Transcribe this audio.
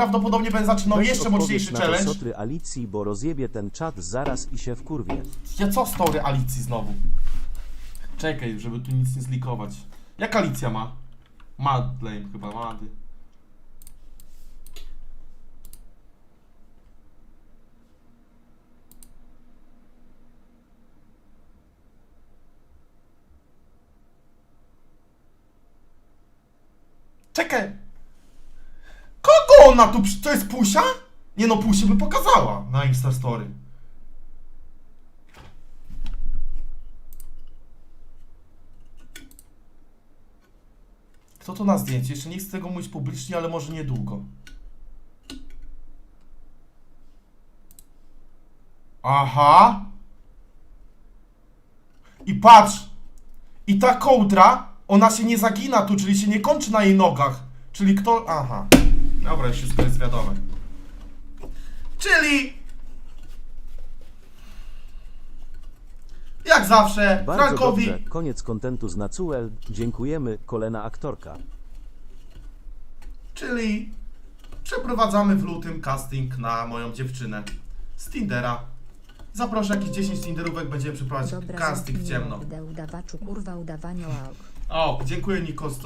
prawdopodobnie będę zaczynał Weź jeszcze odpowiedz mocniejszy na to challenge. sotry Alicji, bo rozjebie ten czat zaraz i się wkurwie. Ja co story Alicji znowu? Czekaj, żeby tu nic nie zlikować. Jak Alicja ma? Madlane chyba, Mady. Czekaj! Ona tu? To jest Pusia? Nie no, Pusia by pokazała na Instastory. Kto to na zdjęcie? Jeszcze nie chcę tego mówić publicznie, ale może niedługo. Aha. I patrz. I ta kołdra, ona się nie zagina tu, czyli się nie kończy na jej nogach. Czyli kto... Aha. Dobra, już wszystko jest wiadome. Czyli... Jak zawsze, Bardzo Frankowi... dobrze, koniec kontentu z Nacuel. Dziękujemy, kolena aktorka. Czyli przeprowadzamy w lutym casting na moją dziewczynę z Tindera. Zaproszę jakieś 10 Tinderówek, będziemy przeprowadzać Dobra, casting w zamknij ciemno. mordę, udawaczu, kurwa, udawanie. O, dziękuję Nikos,